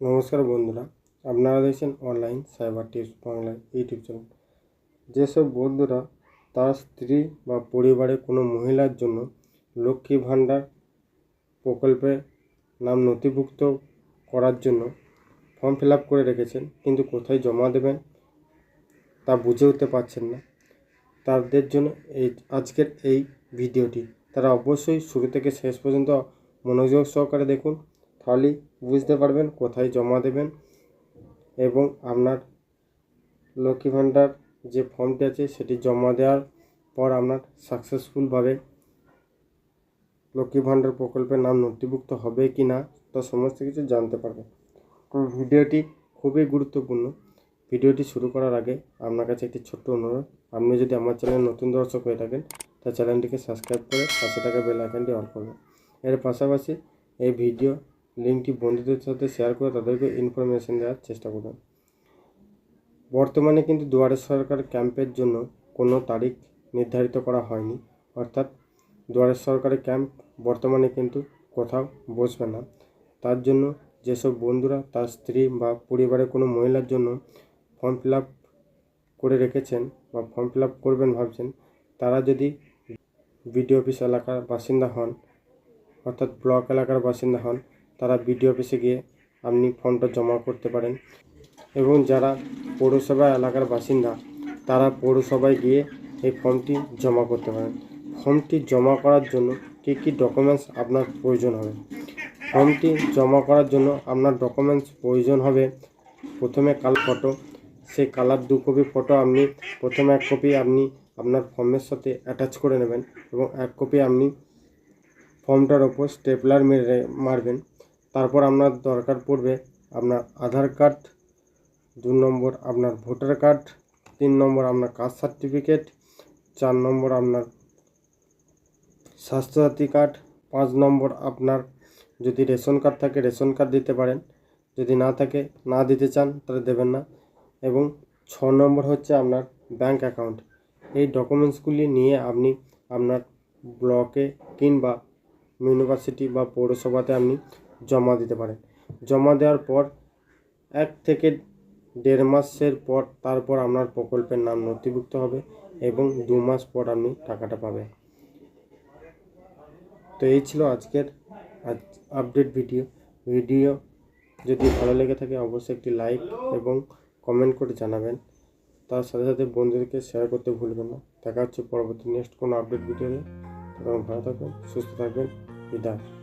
নমস্কার বন্ধুরা, আপনারা দেখছেন online cyber tips Bangla YouTube channel যেসব বন্ধুরা, তার স্ত্রী বা পরিবারের কোনো মহিলার জন্য লক্ষ্মী ভাণ্ডার প্রকল্পে নাম নথিভুক্ত করার জন্য ফর্ম ফিল করে রেখেছেন, কিন্তু কোথায় জমা দেবেন তা বুঝে উঠতে পারছেন না। তাদের জন্য এই আজকের এই ভিডিওটি তারা অবশ্যই শুরু থেকে শেষ পর্যন্ত মনোযোগ সহকারে দেখুন। তাহলেই বুঝতে পারবেন কোথায় জমা দেবেন এবং আপনার লক্ষ্মী ভাণ্ডার যে ফর্মটি আছে সেটি জমা দেওয়ার পর আপনার সাকসেসফুলভাবে লক্ষ্মী ভাণ্ডার প্রকল্পের নাম নথিভুক্ত হবে কি না তা সমস্ত কিছু জানতে পারবেন। ভিডিওটি খুবই গুরুত্বপূর্ণ। ভিডিওটি শুরু করার আগে আপনার কাছে একটি ছোট্ট অনুরোধ। আপনি যদি আমার চ্যানেল নতুন দর্শক হয়ে থাকেন, তা চ্যানেলটিকে সাবস্ক্রাইব করে পাশে থাকা বেল আইকনটি অন করবেন। এর পাশাপাশি এই ভিডিও লিঙ্কটি বন্ধুদের সাথে শেয়ার করে তাদেরকে ইনফরমেশন দেওয়ার চেষ্টা করবেন বর্তমানে কিন্তু দুয়ারে সরকার ক্যাম্পের জন্য কোনো তারিখ নির্ধারিত করা হয়নি। অর্থাৎ দুয়ারে সরকারের ক্যাম্প বর্তমানে কিন্তু কোথাও বসবে না। তার জন্য যেসব বন্ধুরা, তার স্ত্রী বা পরিবারের কোনো মহিলার জন্য ফর্ম ফিল আপ করে রেখেছেন বা ফর্ম ফিল আপ করবেন ভাবছেন, তারা যদি বিডিও অফিস এলাকার বাসিন্দা হন, অর্থাৎ ব্লক এলাকার বাসিন্দা হন তারা বিডিও অফিসে গিয়ে আপনি ফর্মটা জমা করতে পারেন। এবং যারা পৌরসভা এলাকার বাসিন্দা, তারা পৌরসভায় গিয়ে এই ফর্মটি জমা করতে পারেন। ফর্মটি জমা করার জন্য কী কী ডকুমেন্টস আপনার প্রয়োজন হবে? ফর্মটি জমা করার জন্য আপনার ডকুমেন্টস প্রয়োজন হবে প্রথমে কাল ফটো। সেই কালার দু কপি ফটো আপনি প্রথমে এক কপি আপনি আপনার ফর্মের সাথে অ্যাটাচ করে নেবেন এবং এক কপি আপনি ফর্মটার ওপর স্টেপলার মেরে মারবেন। তারপর আপনার দরকার পড়বে আপনার আধার কার্ড দু নম্বর আপনার ভোটার কার্ড, তিন নম্বর আপনার কাস্ট সার্টিফিকেট, চার নম্বর আপনার স্বাস্থ্যসাথী কার্ড, পাঁচ নম্বর আপনার যদি রেশন কার্ড থাকে রেশন কার্ড দিতে পারেন। যদি না থাকে, না দিতে চান তাহলে দেবেন না। এবং ছ নম্বর হচ্ছে আপনার ব্যাংক অ্যাকাউন্ট। এই ডকুমেন্টসগুলি নিয়ে আপনি আপনার ব্লকে কিংবা ইউনিভার্সিটি বা পৌরসভাতে আপনি জমা দিতে পারেন জমা দেওয়ার পর এক থেকে দেড় মাসের পর তারপর আপনার প্রকল্পের নাম নথিভুক্ত হবে এবং দু মাস পর আপনি টাকাটা পাবেন। তো এই ছিল আজকের আপডেট ভিডিও ভিডিও যদি ভালো লেগে থাকে অবশ্যই একটি লাইক এবং কমেন্ট করে জানাবেন। তার সাথে সাথে বন্ধুদেরকে শেয়ার করতে ভুলবেন না। দেখা হচ্ছে পরবর্তী নেক্সট কোনো আপডেট ভিডিওতে তখন ভালো থাকবেন সুস্থ থাকবেন বিদায়।